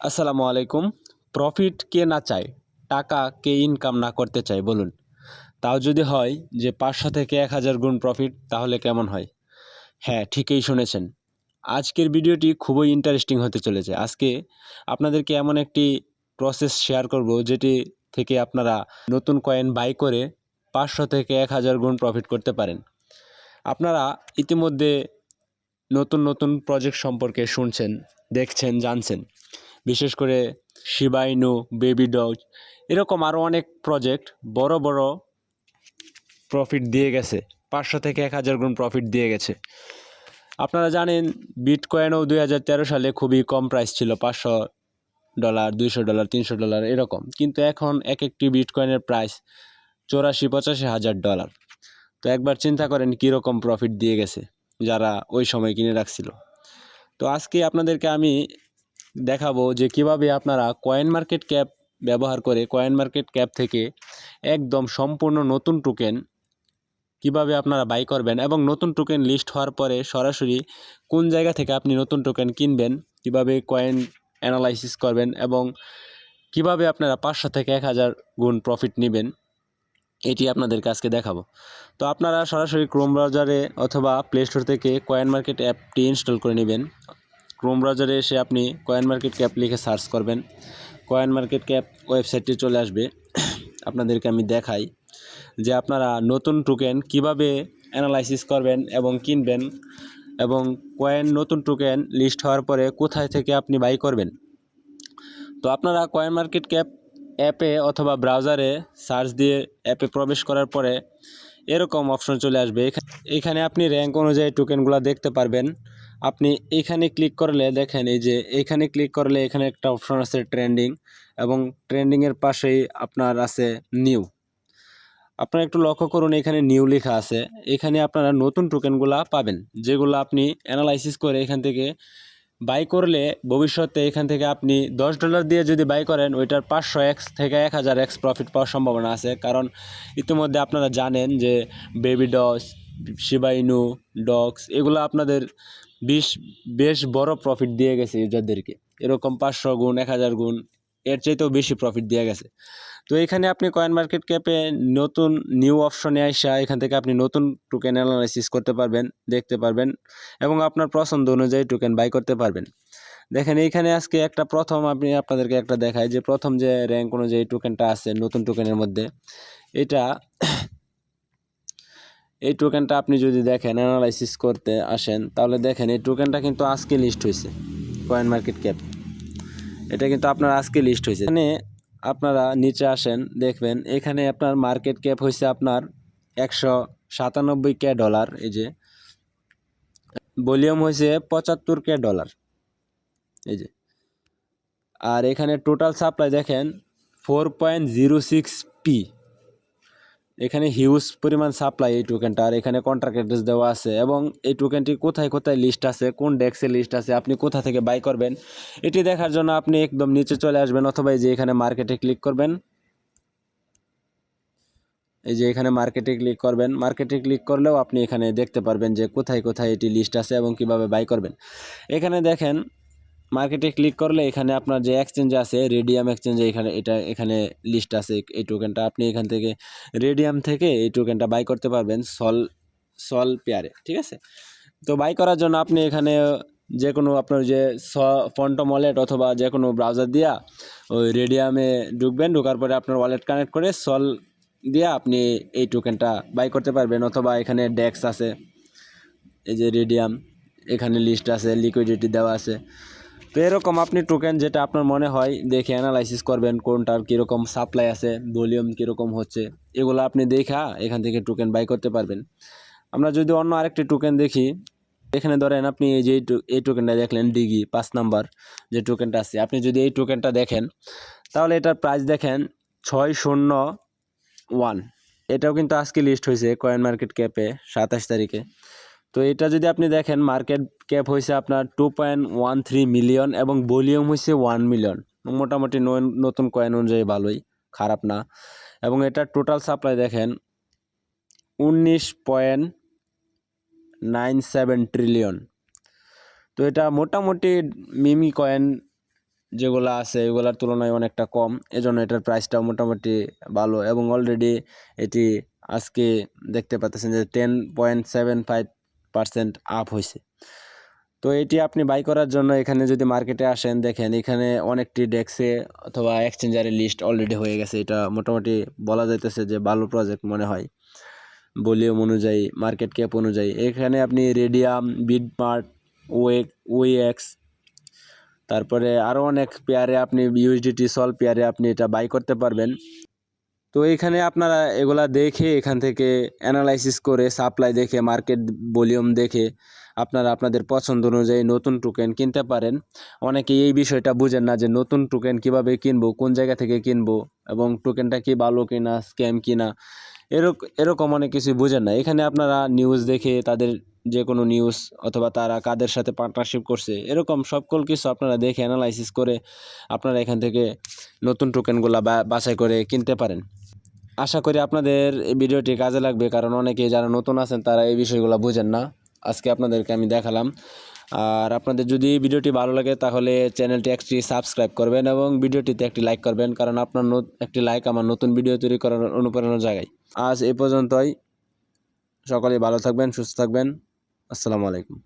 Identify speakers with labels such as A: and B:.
A: আসসালামু আলাইকুম। প্রফিট কে না চায়, টাকা কে ইনকাম না করতে চায়, বলুন। তাও যদি হয় যে পাঁচশো থেকে এক হাজার গুণ প্রফিট তাহলে কেমন হয়? হ্যাঁ ঠিকই শুনেছেন। আজকের ভিডিওটি খুবই ইন্টারেস্টিং হতে চলেছে। আজকে আপনাদেরকে এমন একটি প্রসেস শেয়ার করব, যেটি থেকে আপনারা নতুন কয়েন বাই করে পাঁচশো থেকে এক হাজার গুণ প্রফিট করতে পারেন। আপনারা ইতিমধ্যে নতুন নতুন প্রজেক্ট সম্পর্কে শুনছেন, দেখছেন, জানছেন। বিশেষ করে শিবাইনু বেবি ডগ এরকম আরও অনেক প্রজেক্ট বড় বড় প্রফিট দিয়ে গেছে। পাঁচশো থেকে এক হাজার গুণ প্রফিট দিয়ে গেছে। আপনারা জানেন বিটকয়েনও দুই হাজার তেরো সালে খুবই কম প্রাইস ছিল, পাঁচশো ডলার দুইশো ডলার তিনশো ডলার এরকম। কিন্তু এখন এক একটি বিটকয়েনের প্রাইস চৌরাশি, পঁচাশি হাজার ডলার তো একবার চিন্তা করেন, কীরকম প্রফিট দিয়ে গেছে যারা ওই সময় কিনে রাখছিল। তো আজকে আপনাদেরকে আমি দেখাবো যে কীভাবে আপনারা কয়েন মার্কেট ক্যাপ ব্যবহার করে কয়েন মার্কেট ক্যাপ থেকে একদম সম্পূর্ণ নতুন টোকেন কীভাবে আপনারা বাই করবেন এবং নতুন টোকেন লিস্ট হওয়ার পরে সরাসরি কোন জায়গা থেকে আপনি নতুন টোকেন কিনবেন, কীভাবে কয়েন অ্যানালাইসিস করবেন এবং কীভাবে আপনারা পাঁচশো থেকে এক হাজার গুণ প্রফিট নেবেন, এটি আপনাদেরকে আজকে দেখাবো। তো আপনারা সরাসরি ক্রোম ব্রাউজারে অথবা প্লে স্টোর থেকে কয়েন মার্কেট অ্যাপটি ইনস্টল করে নেবেন। ক্রোম ব্রাউজারে এসে আপনি কয়েন মার্কেট ক্যাপ লিখে সার্চ করবেন। কয়েন মার্কেট ক্যাপ ওয়েবসাইটটি চলে আসবে। আপনাদেরকে আমি দেখাই যে আপনারা নতুন টোকেন কীভাবে অ্যানালাইসিস করবেন এবং কিনবেন এবং কয়েন নতুন টোকেন লিস্ট হওয়ার পরে কোথায় থেকে আপনি বাই করবেন। তো আপনারা কয়েন মার্কেট ক্যাপ অ্যাপে অথবা ব্রাউজারে সার্চ দিয়ে অ্যাপে প্রবেশ করার পরে এরকম অপশন চলে আসবে। এখা- এখানে আপনি র্যাঙ্ক অনুযায়ী টোকেনগুলো দেখতে পারবেন। আপনি এখানে ক্লিক করলে দেখেন এই যে এখানে ক্লিক করলে এখানে একটা অপশন আছে ট্রেন্ডিং এবং ট্রেন্ডিংয়ের পাশেই আপনার আছে নিউ আপনারা একটু লক্ষ্য করুন এখানে নিউ লেখা আছে। এখানে আপনারা নতুন টোকেনগুলা পাবেন, যেগুলো আপনি অ্যানালাইসিস করে এখান থেকে বাই করলে ভবিষ্যতে এখান থেকে আপনি দশ ডলার দিয়ে যদি বাই করেন, ওইটার পাঁচশো এক্স থেকে এক হাজার এক্স প্রফিট পাওয়ার সম্ভাবনা আছে। কারণ ইতিমধ্যে আপনারা জানেন যে বেবি ডস শিবাইনু ডগস এগুলো আপনাদের বিশ, বেশ বড় প্রফিট দিয়ে গেছে ইউজারদেরকে এরকম পাঁচশো গুণ, এক হাজার গুণ, এর চাইতেও বেশি প্রফিট দিয়ে গেছে। তো এখানে আপনি কয়েন মার্কেট ক্যাপে নতুন নিউ অপশনে আসা এখান থেকে আপনি নতুন টোকেন অ্যানালাইসিস করতে পারবেন, দেখতে পারবেন এবং আপনার পছন্দ অনুযায়ী টোকেন বাই করতে পারবেন। দেখেন এইখানে আজকে একটা প্রথম আপনি আপনাদেরকে একটা দেখাই যে প্রথম যে র্যাঙ্ক অনুযায়ী টোকেনটা আছে নতুন টোকেনের মধ্যে, এটা এই টোকেনটা আপনি যদি দেখেন অ্যানালাইসিস করতে আসেন, তাহলে দেখেন এই টোকেনটা কিন্তু আজকে লিস্ট হয়েছে কয়েন মার্কেট ক্যাপ এটা কিন্তু আপনার আজকে লিস্ট হয়েছে এখানে আপনারা নিচে আসেন, দেখবেন এখানে আপনার মার্কেট ক্যাপ হয়েছে আপনার একশো সাতানব্বই কে ডলার এই যে। ভলিউম হয়েছে পঁচাত্তর কে ডলার এই যে। আর এখানে টোটাল সাপ্লাই দেখেন four point zero six P এখানে হিউজ পরিমাণ সাপ্লাই এই টোকেনটা আর এখানে কন্ট্রাক্ট অ্যাড্রেস দেওয়া আছে এবং এই টোকেনটি কোথায় কোথায় লিস্ট আছে, কোন ডেক্সে লিস্ট আছে, আপনি কোথা থেকে বাই করবেন, এটি দেখার জন্য আপনি একদম নিচে চলে আসবেন অথবা এই যে এখানে মার্কেটে ক্লিক করবেন। এই যে এখানে মার্কেটে ক্লিক করবেন মার্কেটে ক্লিক করলেও আপনি এখানে দেখতে পারবেন যে কোথায় কোথায় এটি লিস্ট আছে এবং কীভাবে বাই করবেন। এখানে দেখেন মার্কেটে ক্লিক করলে এখানে আপনার যে এক্সচেঞ্জ আছে রেডিয়াম এক্সচেঞ্জে এখানে, এটা এখানে লিস্ট আছে। এই টোকেনটা আপনি এখান থেকে রেডিয়াম থেকে এই টোকেনটা বাই করতে পারবেন সল সল পেয়ারে ঠিক আছে? তো বাই করার জন্য আপনি এখানে যে কোনো আপনার যে স ফন্টম ওয়ালেট অথবা যে কোনো ব্রাউজার দিয়া ওই রেডিয়ামে ঢুকবেন, ঢোকার পরে আপনার ওয়ালেট কানেক্ট করে সল দিয়ে আপনি এই টোকেনটা বাই করতে পারবেন। অথবা এখানে ডেক্স আছে, এই যে রেডিয়াম এখানে লিস্ট আছে লিকুইডিটি দেওয়া আছে। তো এরকম আপনি টোকেন যেটা আপনার মনে হয়, দেখে অ্যানালাইসিস করবেন কোনটার কীরকম সাপ্লাই আছে ভলিউম কীরকম হচ্ছে, এগুলো আপনি দেখা এখান থেকে টোকেন বাই করতে পারবেন। আমরা যদি অন্য আরেকটি টোকেন দেখি, এখানে ধরেন আপনি এই যে এই টোকেনটা দেখলেন ডিগি পাঁচ নাম্বার যে টোকেনটা আছে, আপনি যদি এই টোকেনটা দেখেন, তাহলে এটার প্রাইস দেখেন ছয় শূন্য ওয়ান এটাও কিন্তু আজকে লিস্ট হয়েছে কয়েন মার্কেট ক্যাপে সাতাশ তারিখে। তো এটা যদি আপনি দেখেন মার্কেট ক্যাপ হয়েছে আপনার two point one three million এবং ভলিউম হয়েছে ওয়ান মিলিয়ন মোটামুটি নতুন কয়েন অনুযায়ী ভালোই, খারাপ না। এবং এটার টোটাল সাপ্লাই দেখেন, উনিশ পয়েন্ট নাইন সেভেন ট্রিলিয়ন তো এটা মোটামুটি মিমি কয়েন যেগুলো আছে, এগুলোর তুলনায় অনেকটা কম। এজন্য এটার প্রাইসটাও মোটামুটি ভালো এবং অলরেডি এটি আজকে দেখতে পাচ্ছেন যে ten point seven five percent up হয়েছে তো এটি আপনি বাই করার জন্য এখানে যদি মার্কেটে আসেন, দেখেন এখানে অনেকটি ডেক্সে অথবা এক্সচেঞ্জারের লিস্ট অলরেডি হয়ে গেছে। এটা মোটামুটি বলা যাইতেছে যে ভালো প্রজেক্ট মনে হয়। ভলিউম অনুযায়ী মার্কেট ক্যাপ অনুযায়ী। এখানে আপনি রেডিয়াম বিডমার্ট ওয়েক ওয়েক্স তারপরে আরও অনেক পেয়ারে আপনি ইউএসডিটি সল পেয়ারে আপনি এটা বাই করতে পারবেন। তো এখানে আপনারা এগুলা দেখে এখান থেকে অ্যানালাইসিস করে সাপ্লাই দেখে মার্কেট ভলিউম দেখে আপনারা আপনাদের পছন্দ অনুযায়ী নতুন টোকেন কিনতে পারেন। অনেকে এই বিষয়টা বুঝেন না যে নতুন টোকেন কীভাবে কিনবো, কোন জায়গা থেকে কিনবো এবং টোকেনটা কি ভালো কিনা স্ক্যাম কিনা এরকম এরকম অনেক কিছু বুঝেন না। এখানে আপনারা নিউজ দেখে তাদের যে কোনো নিউজ অথবা তারা কাদের সাথে পার্টনারশিপ করছে, এরকম সকল কিছু আপনারা দেখে অ্যানালাইসিস করে আপনারা এখান থেকে নতুন টোকেনগুলো বাছাই করে কিনতে পারেন। আশা করি আপনাদের এই ভিডিওটি কাজে লাগবে, কারণ অনেকে যারা নতুন আছেন তারা এই বিষয়গুলো বোঝেন না। আজকে আপনাদেরকে আমি দেখালাম। আর আপনাদের যদি ভিডিওটি ভালো লাগে তাহলে চ্যানেলটি একটি সাবস্ক্রাইব করবেন এবং ভিডিওটিতে একটি লাইক করবেন, কারণ আপনার একটি লাইক আমার নতুন ভিডিও তৈরি করার অনুপ্রেরণা জায়গায়। আজ এ পর্যন্তই। সকলেই ভালো থাকবেন, সুস্থ থাকবেন। আসসালামু আলাইকুম।